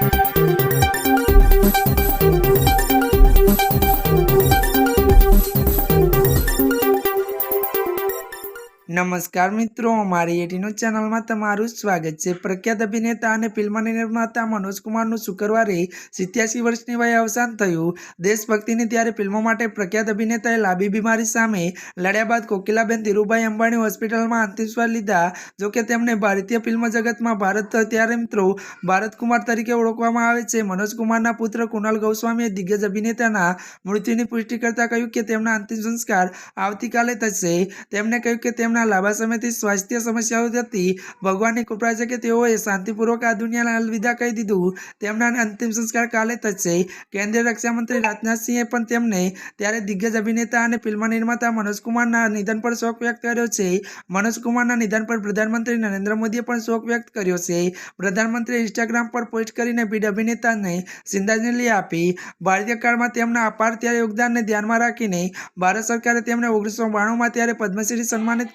Thank you. નમસ્કાર મિત્રો અમારી એટીનો ચેનલમાં તમારું સ્વાગત છે. પ્રખ્યાત અભિનેતા અને ફિલ્મ નિર્માતા મનોજ કુમારનું શુક્રવારે સિત્યાસી વર્ષની વયે અવસાન થયું. દેશભક્તિની ત્યારે ફિલ્મો માટે પ્રખ્યાત અભિનેતાએ લાંબી બીમારી સામે લડ્યા બાદ કોકિલાબેન ધીરુભાઈ અંબાણી હોસ્પિટલમાં અંતિમ સ્વાર લીધા. જોકે તેમને ભારતીય ફિલ્મ જગતમાં ભારત ત્યારે મિત્રો ભારત કુમાર તરીકે ઓળખવામાં આવે છે. મનોજ કુમારના પુત્ર કુનાલ ગોસ્વામીએ દિગ્ગજ અભિનેતાના મૃત્યુની પુષ્ટિ કરતા કહ્યું કે તેમના અંતિમ સંસ્કાર આવતીકાલે થશે. તેમણે કહ્યું કે તેમના લાંબા સમયથી સ્વાસ્થ્ય સમસ્યાઓ હતી ભગવાનની કૃપા છે કે તેઓએ શાંતિપૂર્વક આ દુનિયાને અલવિદા કહી દીધું. તેમના અંતિમ સંસ્કાર કાલે થશે. કેન્દ્રીય રક્ષામંત્રી રાજનાથસિંહે પણ તેમને ત્યારે દિગ્ગજ અભિનેતા અને ફિલ્મ નિર્માતા મનોજકુમારના નિધન પર શોક વ્યક્ત કર્યો છે. મનોજકુમારના નિધન પર પ્રધાનમંત્રી નરેન્દ્ર મોદીએ પણ શોક વ્યક્ત કર્યો છે. પ્રધાનમંત્રીએ ઇન્સ્ટાગ્રામ પર પોસ્ટ કરીને ભીડ અભિનેતાને શ્રદ્ધાંજલિ આપી. ભારતીય કાળમાં તેમના અપાર ત્યારે યોગદાનને ધ્યાનમાં રાખીને ભારત સરકારે તેમને ઓગણીસો બાણુંમાં ત્યારે પદ્મશ્રી સન્માનિત